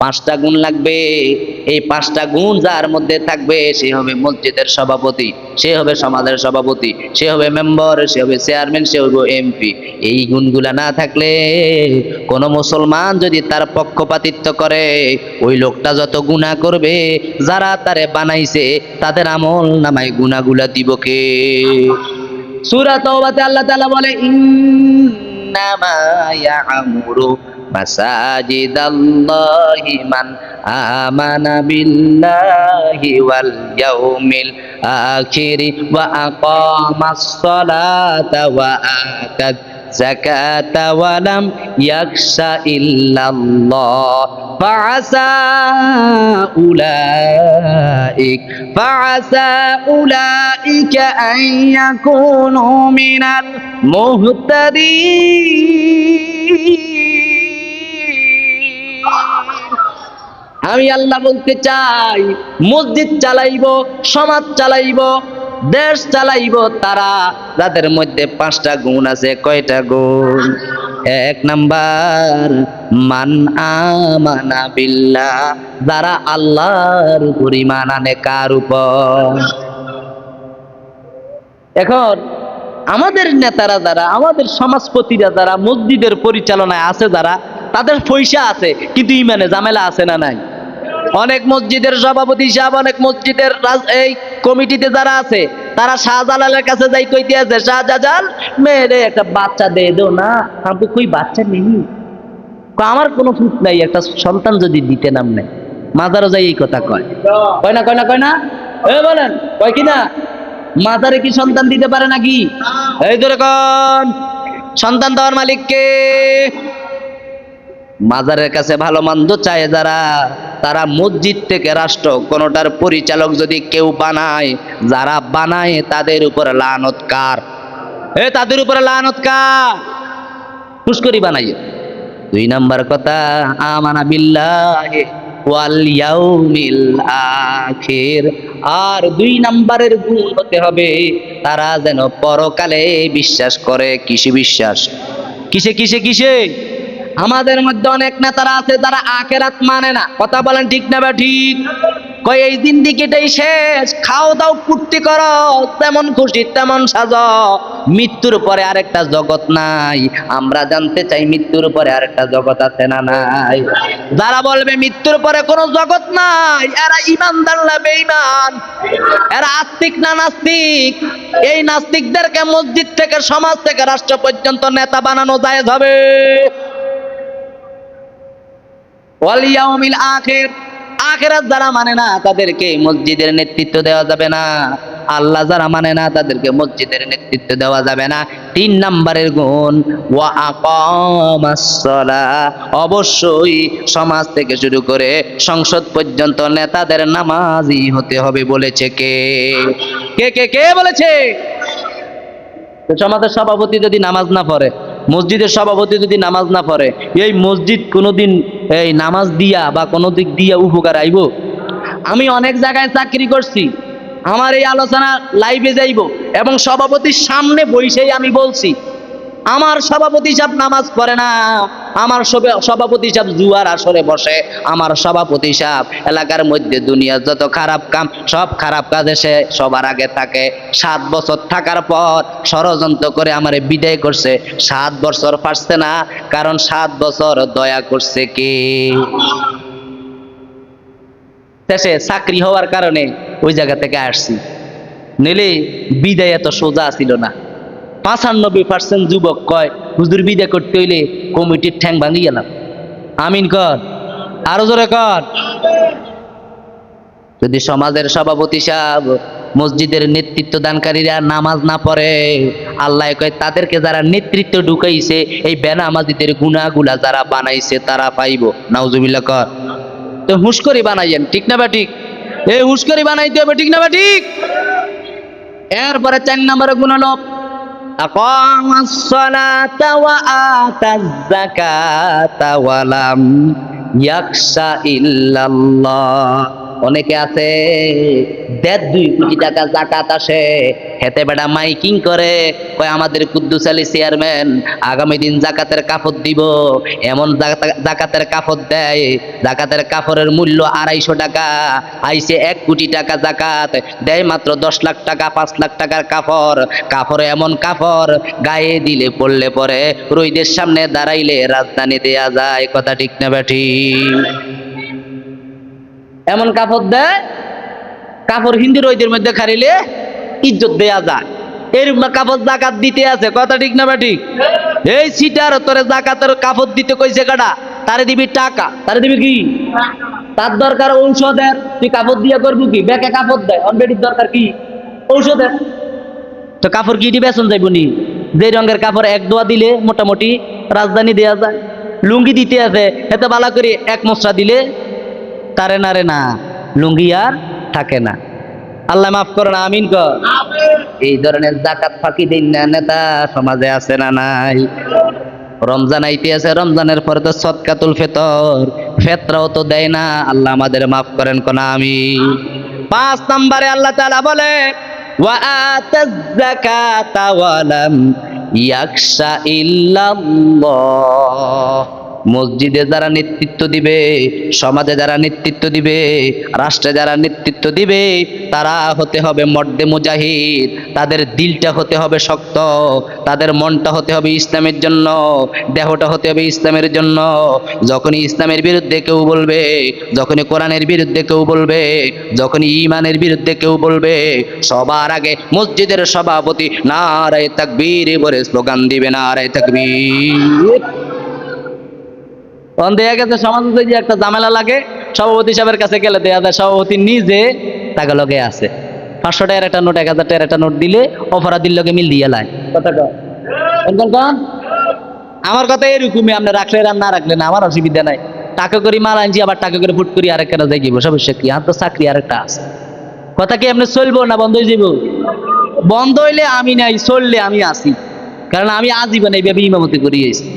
পাঁচটা গুণ লাগবে। এই পাঁচটা গুণ যার মধ্যে থাকবে, সে হবে মসজিদের সভাপতি, সে হবে সমাজের সভাপতি, সে হবে মেম্বার, সে হবে চেয়ারম্যান, সে হবে এমপি। এই গুণগুলা না থাকলে কোনো মুসলমান যদি তার পক্ষপাতিত্ব করে, ওই লোকটা যত গুণা করবে, যারা তারে বানাইছে, তাদের আমল নামায় গুণাগুলা দিব কে? সূরা তওবাতে আল্লাহ তাআলা বলে إنما يعمر مساجد الله من آمن بالله واليوم الآخر وأقام الصلاة وآتى الزكاة ولم يخش إلا الله فعسى أولئك فعسى أولئك أن يكونوا من المهتدين আমি আল্লাহ বলতে চাই মসজিদ চালাইব সমাজ চালাইব দেশ চালাইব তারা, যাদের মধ্যে পাঁচটা গুণ আছে, কয়টা গুণ? এক নাম্বার, মান আমানা বিল্লাহ, যারা আল্লাহর উপর ঈমান আনে, কার উপর? এখন আমাদের নেতারা যারা, আমাদের সমাজপতিরা যারা, মসজিদের পরিচালনায় আছে যারা, তাদের পয়সা আছে, কিন্তু ইমানে ঝামেলা আছে না নাই? অনেক মসজিদের সভাপতি সাহেব, অনেক মসজিদের এই কমিটিতে যারা আছে, তারা শাহজালালের কাছে যাই কইতে আছে, শাহজালাল মেয়েরে একটা বাচ্চা দে, দো না, আমি কই বাচ্চা নেই? আমার কোনো ফুট নাই, একটা সন্তান যদি দিতে নাম নেই মাজারও যাই এই কথা কয়। কয় না কয় না কয় না? এ বলেন, কয় কি না? মাজারে কি সন্তান দিতে পারে নাকি? এই ধরে কন, সন্তান দেওয়ার মালিককে। মাজারের কাছে ভালো মন্দ চায় যারা। তারা মসজিদ থেকে রাষ্ট্র, কোনোটার পরিচালক যদি কেউ বানায়, যারা বানায় তাদের উপরে লানত কার? এ, তাদের উপরে লানত কার? পুষ্করি বানাইয়ে দুই নাম্বার কথা, আমানা বিল্লাহি আর দুই নাম্বারের গুণ হতে হবে, তারা যেন পরকালে বিশ্বাস করে, কিসে বিশ্বাস? কিসে কিসে কিসে? আমাদের মধ্যে অনেক নেতারা আছে যারা আখেরাত মানে না। কথা বলেন ঠিক না বা ঠিক? কয়, এই জিন্দিগিটাই শেষ, খাও দাও, ফুর্তি করো তেমন খুশি তেমন সাজ। মৃত্যুর পরে আরেকটা জগৎ নাই। আমরা জানতে চাই মৃত্যুর পরে আরেকটা জগৎ আছে না নাই? যারা বলবে মৃত্যুর পরে কোনো জগৎ নাই, এরা ইমানদার না বেঈমান? এরা আস্তিক না নাস্তিক? এই নাস্তিকদেরকে মসজিদ থেকে সমাজ থেকে রাষ্ট্র পর্যন্ত নেতা বানানো যায় হবে? ওয়াল ইয়াউমিল আখির। আখিরাত যারা মানে না, তাদেরকে মসজিদের নেতৃত্ব দেওয়া যাবে না। আল্লাহ যারা মানে না, তাদেরকে মসজিদের নেতৃত্ব দেওয়া যাবে না। তিন নাম্বারের গুণ, ওয়া আকামাস অবশ্যই সমাজ থেকে শুরু করে সংসদ পর্যন্ত নেতাদের নামাজি হতে হবে বলেছে কে? কে কে কে বলেছে? সমাজের সভাপতি যদি নামাজ না পড়ে মসজিদের সভাপতি যদি নামাজ না পড়ে, এই মসজিদ কোনোদিন, এই নামাজ দিয়া বা কোনো দিক দিয়া উপকার আইব? আমি অনেক জায়গায় চাকরি করছি, আমার এই আলোচনা লাইভে যাইব এবং সভাপতির সামনে বইসেই আমি বলছি, আমার সভাপতি সাহেব নামাজ পড়ে না। আমার সভাপতি সাহেব জুয়ার আসরে বসে আমার সভাপতি সাহেব, এলাকার মধ্যে দুনিয়ার যত খারাপ কাম, সব খারাপ কাজে সে সবার আগে থাকে। সাত বছর থাকার পর ষড়যন্ত্র করে আমারে বিদায় করছে। সাত বছর পারছে না, কারণ সাত বছর দয়া করছে কে? শেষে চাকরি হওয়ার কারণে ওই জায়গা থেকে আসছি। নিলে বিদায় এত সোজা ছিল না। পাঁচানব্বই পার্সেন্ট যুবক কয়, হুজুর বিদায় করতে হইলে কমিটির ঠ্যাং ভাঙি গেলাম আমিন কর। আরও জোরে কর। যদি সমাজের সভাপতি সাহেব মসজিদের নেতৃত্ব দানকারীরা নামাজ না পড়ে, আল্লাহ কয়, তাদেরকে যারা নেতৃত্ব ঢুকাইছে, এই বেনামাজিদের গুণাগুলা যারা বানাইছে, তারা পাইব। নাউজুবিল্লাহ কর। তো হুঁশকরি বানাইয়েন, ঠিক না বা ঠিক? এই হুঁশকরি বানাইতে হবে, ঠিক না বা ঠিক? এরপরে চার নম্বরে গুণ হলো أقام الصلاة وآتى الزكاة ولم يخش إلا الله. অনেকে আছে, দেড় দুই কোটি টাকা জাকাত আসে। হেতে বেড়া মাইকিং করে, কয় আমাদের কুদ্দুস আলী চেয়ারম্যান, আগামী দিন জাকাতের কাপড় দিব। এমন জাকাতের কাপড় দেয় জাকাতের কাপড়ের মূল্য আড়াইশো টাকা আইসে এক কোটি টাকা জাকাত দেয় মাত্র দশ লাখ টাকা, পাঁচ লাখ টাকার কাপড়। কাপড়ে এমন কাপড়, গায়ে দিলে পড়লে পরে রইদের সামনে দাঁড়াইলে রাজধানী দেয়া যায়। কথা ঠিক না ব্যাঠি এমন কাপড় দেয়, কাপড় হিন্দি রইদের মধ্যে খারিলে ইজ্জত দেয়া যায়। এরকম কাপড় জাকাত দিতে আছে, কথা ঠিক না ব্যাটি? এই সিটার তোরে জাকাতের কাপড় দিতে কইছে কাটা তারে দিবি টাকা। তারে দিবি কি? তার দরকার ঔষধের। তুই কাপড় দিয়ে করবি কি? ব্যাকে কাপড় দেয় অন বেটির দরকার কি? ঔষধের। তো কাপড় কি বেসন যাইব নি? যে রঙের কাপড় এক দোয়া দিলে মোটামুটি রাজধানী দেয়া যায়। লুঙ্গি দিতে আছে এত বালা করে এক মশলা দিলে তারে না রে না লুঙ্গি আর থাকে না। আল্লাহ মাফ করো না আমিন কর। এই ধরনের জাকাত ফাঁকি দিন না নেতা সমাজে আছে না নাই। রমজান আইতে আছে রমজানের পরে তো সৎকাতুল ফেতর ফেতরাও তো দেয় না। আল্লাহ আমাদের মাফ করেন কোন আমি পাঁচ নম্বরে আল্লাহ তাআলা বলে ওয়া আতাজ যাকাতা ওয়া লাম ইয়াখশা ইল্লাল্লাহ। মসজিদে যারা নেতৃত্ব দিবে, সমাজে যারা নেতৃত্ব দিবে, রাষ্ট্রে যারা নেতৃত্ব দিবে, তারা হতে হবে মর্দে মুজাহিদ। তাদের দিলটা হতে হবে শক্ত, তাদের মনটা হতে হবে ইসলামের জন্য, দেহটা হতে হবে ইসলামের জন্য। যখনই ইসলামের বিরুদ্ধে কেউ বলবে, যখনই কোরআনের বিরুদ্ধে কেউ বলবে, যখনই ইমানের বিরুদ্ধে কেউ বলবে, সবার আগে মসজিদের সভাপতি নারায় তাকবীর বলে স্লোগান দিবে, নারায় তাকবীর। তখন দেখা গেছে, সমাজে যে একটা ঝামেলা লাগে, সভাপতি সাহেবের কাছে গেলে দেখা যায়, সভাপতি নিজে তাকে লগে আছে। পাঁচশো টাকার একটা নোট, এক হাজার টাকার একটা নোট দিলে অপরাধীর লগে মিল দিয়ে লাই কথা? আমার কথা এরকমই, আপনি রাখলে আর না রাখলে না, আমার অসুবিধা নাই। টাকা করে মাল আনছি, আবার টাকা করে ফুট করি আরেক কেন যাই সমস্যা কি? আর তো চাকরি আরেকটা আছে। কথা কি আপনি চলবো না বন্ধ হয়ে যাব বন্ধ হইলে আমি নাই, চললে আমি আসি কারণ আমি আজীবন এইভাবে ইমামতি করি এসেছি